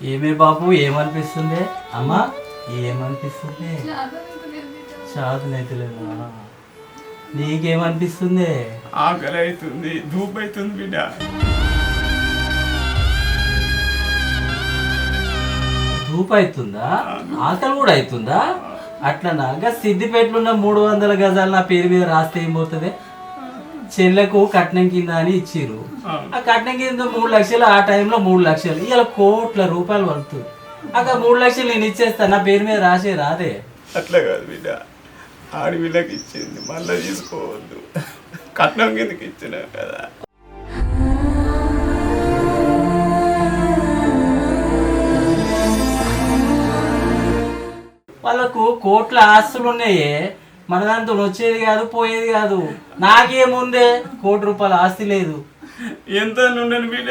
ఏమే బాబు ఏమనిపిస్తుంది? అమ్మా ఏమనిపిస్తుంది? చాతనైతలేదా నీకేమనిపిస్తుంది ఆకలి అవుతుంది ధూపు అవుతుంది బిడ్డ. ధూపు అవుతుందా ఆకలి కూడా అవుతుందా అట్లా నాగా సిద్దిపేటలో ఉన్న మూడు వందల గజాలు నా పేరు మీద రాస్తే ఏం పోతుంది? చెల్లెకు కట్నం కింద అని ఇచ్చిర్రు. ఆ కట్నం కింద మూడు లక్షలు ఆ టైంలో మూడు లక్షలు. ఇవాళ కోట్ల రూపాయలు పడుతుంది. అక్కడ మూడు లక్షలు నేను ఇచ్చేస్తా నా పేరు మీద రాసే రాదే. అట్లా కాదు బిడ్డ. ఆడపిల్లకి ఇచ్చింది మళ్ళీ తీసుకోవద్దు. కట్నం కిందకి ఇచ్చినా కదా. వాళ్ళకు కోట్ల ఆస్తులు ఉన్నాయే మన దాంతో వచ్చేది కాదు పోయేది కాదు. నాకేముందే కోటి రూపాయల ఆస్తి లేదు. ఎంత నుండని బిడ్డ?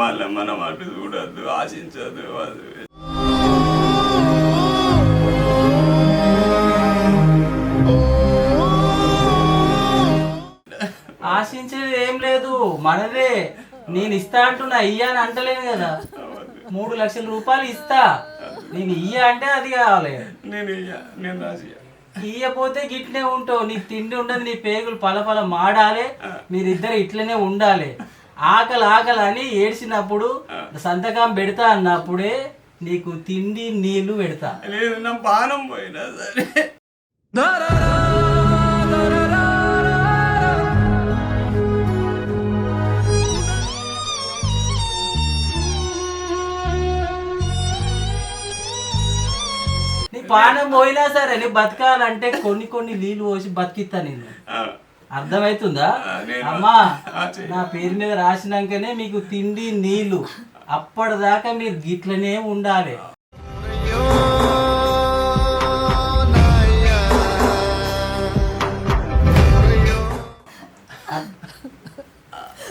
మళ్ళీ మనం అటు చూడద్దు ఆశించదు అది ఆశించేది ఏం లేదు మనదే. నేను ఇస్తా అంటున్నా ఇయ్య అని అంటలేను కదా. మూడు లక్షల రూపాయలు ఇస్తా. నేను ఇయ్య అంటే అది కావాలి. నేను ఇయ్య, నేను రాసి ఇయ్యపోతే గిట్లనే ఉంటావు. నీకు తిండి ఉండదు నీ పేగులు పలపల మాడాలి. మీరిద్దరు ఇట్లనే ఉండాలి. ఆకలి ఆకలి అని ఏడ్చినప్పుడు సంతకం పెడతా అన్నప్పుడే నీకు తిండి నీళ్ళు పెడతా. లేదు నా పానం పోయినా సరే. పానం పోయినా సరే నీ బతకాలంటే కొన్ని కొన్ని నీళ్ళు పోసి బతికిస్తా నేను. అర్థమవుతుందా నేను- అమ్మా. నా పేరు మీద రాసినాకనే మీకు తిండి నీళ్ళు. అప్పటిదాకా మీరు గిట్లనే ఉండాలి.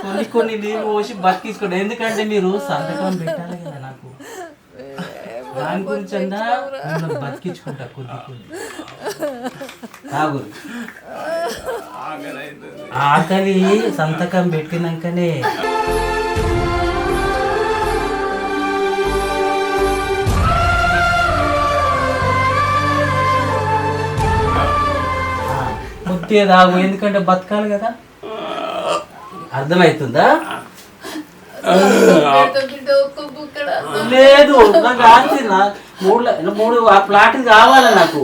కొన్ని కొన్ని నీళ్ళు పోసి బతికించుకోండి. ఎందుకంటే మీరు సంతకం పెట్టాలి దాని గురించి మిమ్మల్ని బతికించుకుంటా కొద్ది కొద్ది. ఆకలి సంతకం పెట్టినాకనే. ముత్తే తాగు ఎందుకంటే బతకాలి కదా. అర్థమవుతుందా లేదు నాకు ఆస్తి నా- మూడు మూడు ఆ ప్లాట్ కావాలి నాకు?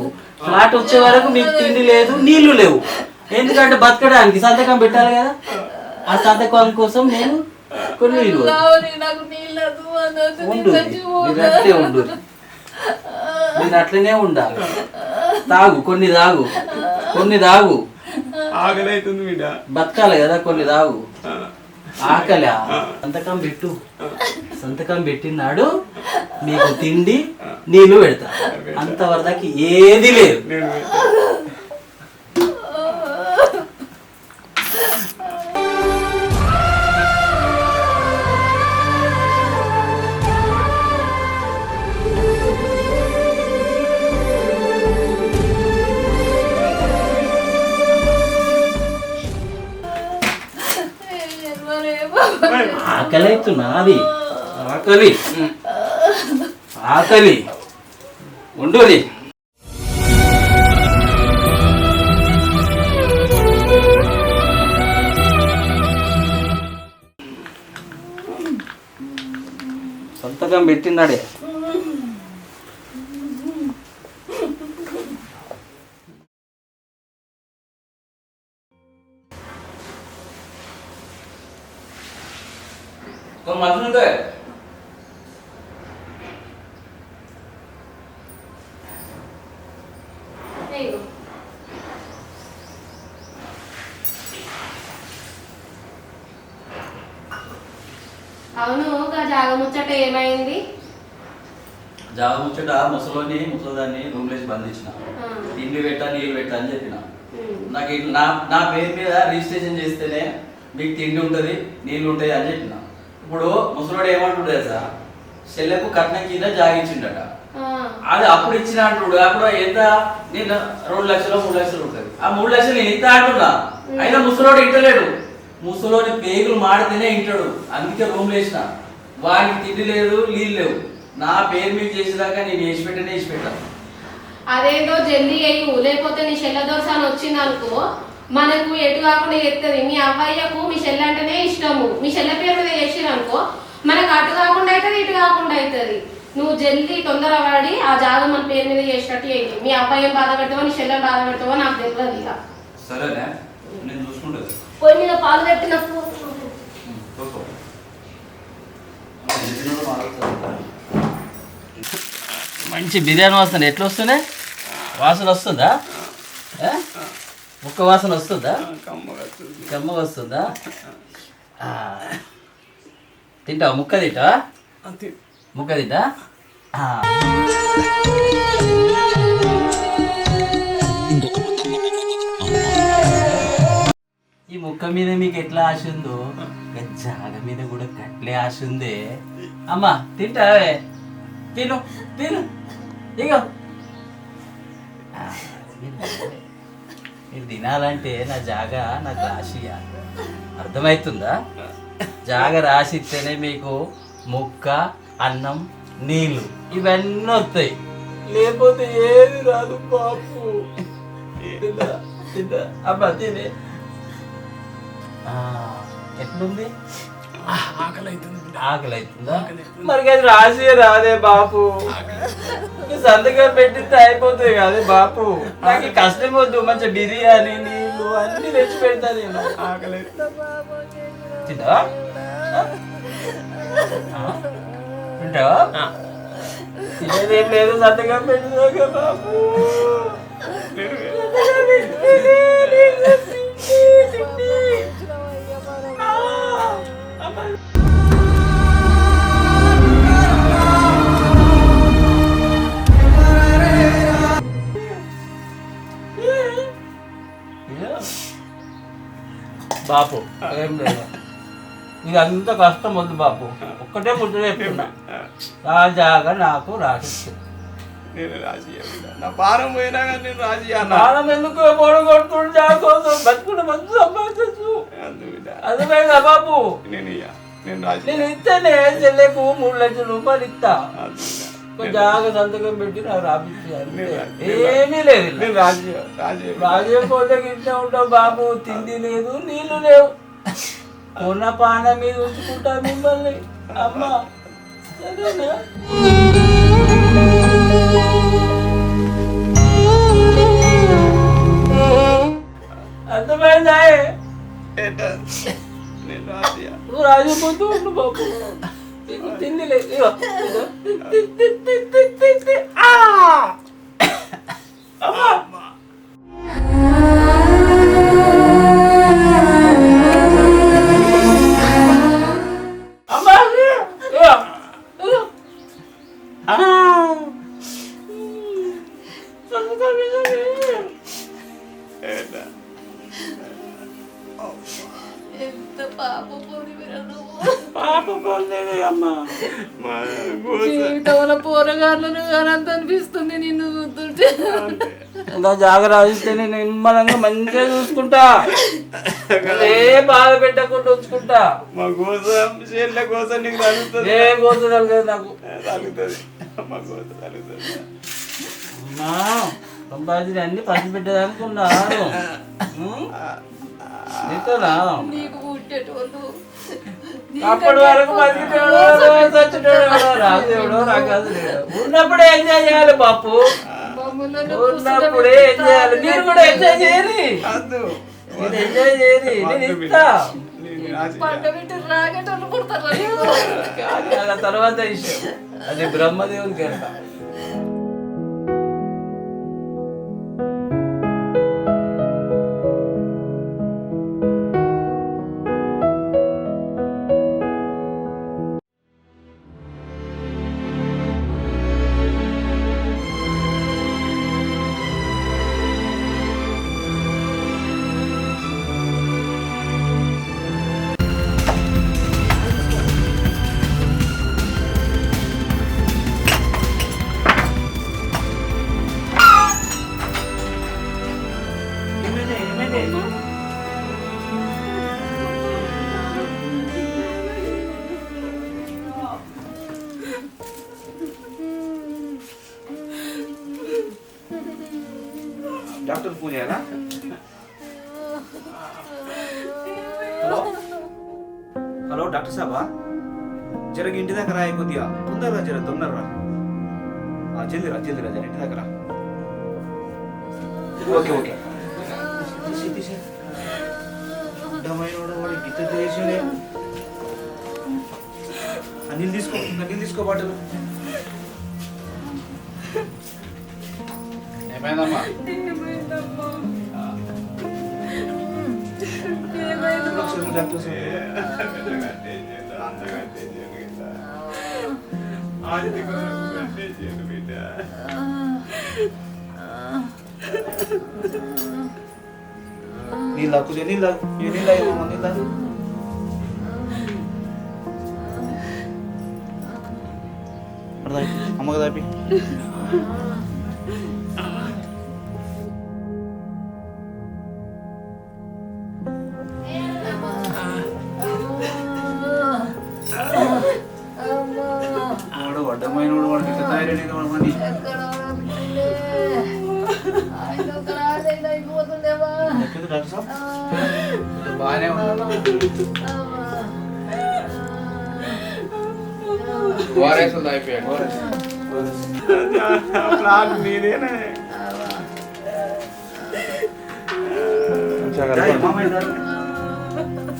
ప్లాట్ వచ్చే వరకు మీకు తిండి లేదు నీళ్ళు లేవు. ఎందుకంటే బతకడానికి సంతకం పెట్టాలి కదా? ఆ సంతకం కోసం నేను కొన్ని ఉండు అట్లే ఉండు. మీరు అట్లనే ఉండాలి తాగు కొన్ని తాగు కొన్ని తాగు. ఆకలి అవుతుంది బిడ్డ. బతకాలి కదా కొన్ని తాగు. ఆకలి. సంతకం పెట్టు. సంతకం పెట్టినాడు. మీకు తిండి నీళ్ళు పెడతా. అంతవరదాకి ఏది లేదు. ఆకలి అవుతున్నా అది ఆకలి. ఆకలి. ఉండుది. సంతకం పెట్టినాడే Con mặt hơn thôi. అవును గా జాగ ముచ్చట ఏమైంది? జాబ్ ముచ్చట ముసలోని ముసలిదాన్ని రూమ్ లేసి బంధించిన తిండి పెట్టా నీళ్ళు పెట్టా అని చెప్పిన. నాకు నా నా పేరు మీద రిజిస్ట్రేషన్ చేస్తేనే మీకు తిండి ఉంటుంది నీళ్ళు ఉంటాయి అని చెప్పిన. ఇప్పుడు ముసలోడు ఏమంటుండే సార్ చెల్లెకు కట్నం కింద జాగించిండట. అది అప్పుడు ఇచ్చిన అంటుడు అప్పుడు ఎంత? నేను రెండు లక్షలు మూడు లక్షలు ఉంటుంది. ఆ మూడు లక్షలు నేను ఇంత అంటున్నా అయినా ముసలోడు ఇంటలేడు. ముసలోని పేగులు మాడితేనే ఇంటాడు. అందుకే రూమ్ వేసిన. వానికి తిండి లేదు నీళ్ళు లేవు. నా పేరు మీద చేసేదాకా నేను వేసి పెట్టనే వేసి పెట్టా అదేంటో జల్దీ అయ్యు లేకపోతే నీ చెల్ల దోశ అని వచ్చింది అనుకో మనకు ఎటు కాకుండా ఎత్తది మీ అవ్వయ్యకు మీ చెల్లె అంటేనే ఇష్టము. మీ చెల్లె పేరు మీద చేసిరు అనుకో మనకు అటు కాకుండా అవుతుంది ఇటు కాకుండా అవుతుంది నువ్వు జల్దీ తొందర పడి ఆ జాగం మన పేరు మీద చేసినట్టు చేయి. మీ అబ్బాయి ఏం బాధ పెడతావో నీ చెల్లె బాధ పెడతావో నాకు తెలియదు ఇక. సరేనా నేను చూసుకుంటా పొయ్యి మీద పాలు పెట్టిన మంచి బిర్యానీ వాసన ఎట్లా వస్తున్నాయి వాసన వస్తుందా? ముక్క వాసన వస్తుందా? కమ్మగా వస్తుందా. తింటావా? ముక్క తింటావా? ముక్క తింటా. ఈ ముక్క మీద మీకు ఎట్లా ఆశ ఉందో? జాగ మీద కూడా గట్లే ఆశ ఉందే. అమ్మా తింటావే? తిను తిను. ఇగో. మీరు- మీరు తినాలంటే నా జాగ నాకు రాసి ఇయ్యాలి. అర్థమవుతుందా జాగ రాసిస్తేనే మీకు ముక్క అన్నం నీళ్ళు ఇవన్నీ వస్తాయి. లేకపోతే ఏది రాదు బాపు. అబ్బా తినే. ఎట్లుంది? ఆకలి అవుతుంది మరి అది రాసి రాదే బాపు. సంతకం పెట్టిస్తే అయిపోతుంది కాదే బాపు. నాకు కష్టం వద్దు మంచి బిర్యానీ నీళ్ళు అన్ని తెచ్చి పెడతా నేను. ఆకలి అవుతుంది. తింటావా? తినేదేం లేదు సంతకం బాపు. అంత కష్టం వద్దు బాపు. ఒక్కటే ముద్ద చెప్తున్నా. రాజాగా నాకు రాసిచ్చు నేను రాజీ. నా పోయినా కానీ నేను రాజీ అన్నా. ఎందుకు? మంచి సంపాదించు. నేను ఇయ్య. నేను రాజీ నేను ఇస్తేనే చెల్లెకు మూడు లక్షల రూపాయలు ఇస్తా. జాగ సంతకం పెట్టి నాకు రాపించాలి నేను రా- ఏమీ లేదు. నేను రాజీ రాజీ. రాజే పోతే ఇంట్లో ఉంటావు బాబు తిండి లేదు నీళ్ళు లేవు. ఉన్న పాన మీద ఉంచుకుంటా మిమ్మల్ని. అమ్మ సరేనా? అర్థమైందా నువ్వు రాజపోతూ ఉండు బాబు. తిండి లేదు. అమ్మా. ఇంకా జాగ్రత్త నేను నిమ్మలంగా మంచిగా చూసుకుంటా. ఏ బాధ పెట్టకుండా ఉంచుకుంటా. మా కోసం చెల్లె కోసం నీకు తగులుతుంది. ఏ పోతుంది కదా నాకు. తగులుతుంది. మా కోసం తగులుతుంది. అమ్మా సంపాదించి అన్ని పసి పెట్టేదనుకున్నాను నీతోనా? నీకు పుట్టేటోళ్ళు. అప్పటి వరకు ఉన్నప్పుడే ఎంజాయ్ చేయాలి బాపు? ఉన్నప్పుడే ఎంజాయ్ చేయాలి? మీరు కూడా ఎంజాయ్ చేయరు ఎంజాయ్ చేయరు నేను ఇస్తా తర్వాత అది బ్రహ్మదేవునికి వెళ్తా డాక్టర్ హలో? హలో డాక్టర్ సాబా? జరగ ఇంటి దగ్గర రాయి కొద్దిగా తొందరగా జర తొందరరా. ఆ, రా జల్దీ రా జర ఇంటి దగ్గర ఓకే ఓకే. అడ్డమైనోడు అనిల్ తీసుకో అనిల్ తీసుకో బాటలు. ఏమైందమ్మా? ఒకసారి డాక్టర్ సాబ్ నీళ్ళు కొంచెం నీళ్ళు తాగు. ఏ నీళ్ళు తాగు, నీళ్ళు తాగు. అక్కడ తాగి, అమ్మకి తాపి వాడు అడ్డమైన వాడు వాడికి ఇట్లా తయారైన వాడు వాడిని ఎక్కడ డాక్టర్ సాబ్ బాగానే ఓఆర్ఎస్ అయిపోయాడు ప్లాన్ మీదేనే తాగి, మామయ్య తాగు.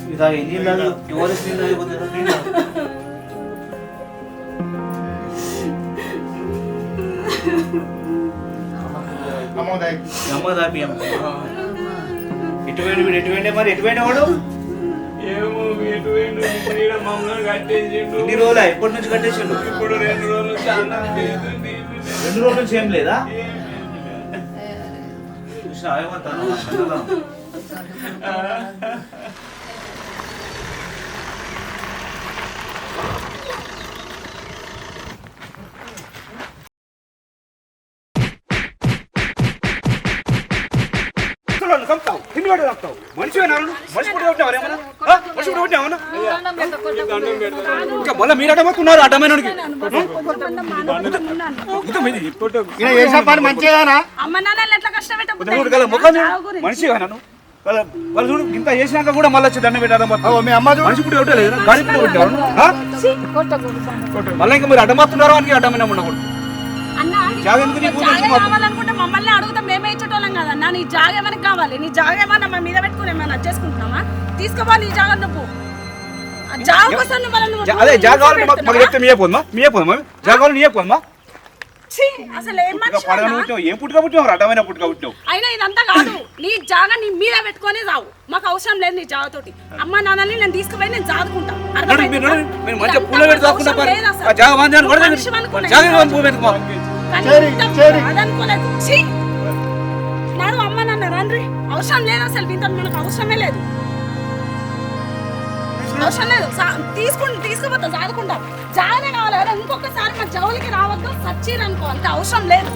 ఇది తాగి, నీళ్ళు తాగు. ఓఆర్ఎస్ నీళ్ళు తాగి, అమ్మ ఎటువంటి వీడు? ఎటువంటి మరి? ఎటువంటి వాడు? ఏమో ఎటు పోయిండు ఇప్పుడు ఈడ మమ్మల్ని కట్టేసిండు. ఇన్ని రోజులు? ఎప్పటి నుంచి కట్టేసిండు? ఇప్పుడు రెండు రోజులు చాలా లేదు రెండు రోజుల నుంచి ఏం లేదా? చూసినా ఏమంటాను కమ్ముతావు? తిండి పెట్టి తాగుతావు మనిషి మనిషి పుట్టి కొట్టినావా ఏమన్నా ఆ? మనిషి పుట్టి ఇంకా మళ్ళీ మీరు అడ్డమవుతున్నారు అడ్డమైన మనిషి నన్ను. వాళ్ళ- చూడు ఇంత చేసినాక కూడా మళ్ళీ వచ్చి దండం పెట్టారా మీ అమ్మ మనిషి పుట్టి కొట్టలేదు గాడి పుట్టి కొట్టారు మళ్ళీ ఇంకా మీరు అడ్డమవుతున్నారో? అని అడ్డమైన ఉండకూడదు అన్న జాగ ఎందుకు నీకు జాగ తెలుసు మాకు? కావాలనుకుంటే మమ్మల్ని అడుగుతాం మేమే ఇచ్చేటోళ్ళం కదా అన్న నీ జాగ ఏమైనా కావాలి? నీ జాగ ఏమన్నా మా మీద పెట్టుకుని ఏమైనా చేసుకుంటున్నామా తీసుకోపో నీ జాగ నువ్వు. ఆ జాగ కోసం నువ్వు వాళ్ళని జా- అదే జాగ కావాలంటే మాకు మాకు చెప్తే మీయే పోదమ్మా మీయే పోదమ్మా జాగ కావాలి నీయే పోదమ్మా ఛీ, అసలు ఏం ఇంకా మనిషి పడగని పుట్టినావు ఏం పుట్టుక పుట్టినావు అడ్డమైన పుట్టుక పుట్టినావు అయినా ఇదంతా కాదు. నీ జాగ నీ మీద పెట్టుకొని రావు. మాకు అవసరం లేదు నీ జాగ తోటి అమ్మ నాన్నని నేను తీసుకుపోయి నేను పూల పెట్టి నాడు అమ్మ నాన్న రండి అవసరం లేదు అసలు దీంతో మనకు అవసరమే లేదు. అవసరం లేదు. తీసుకుని తీసుకుపోతా జాదుకుంటా జాగనే కావాలి ఇంకొకసారి మా జవులకి రావద్దు సచ్చిరనుకో. అంత అవసరం లేదు.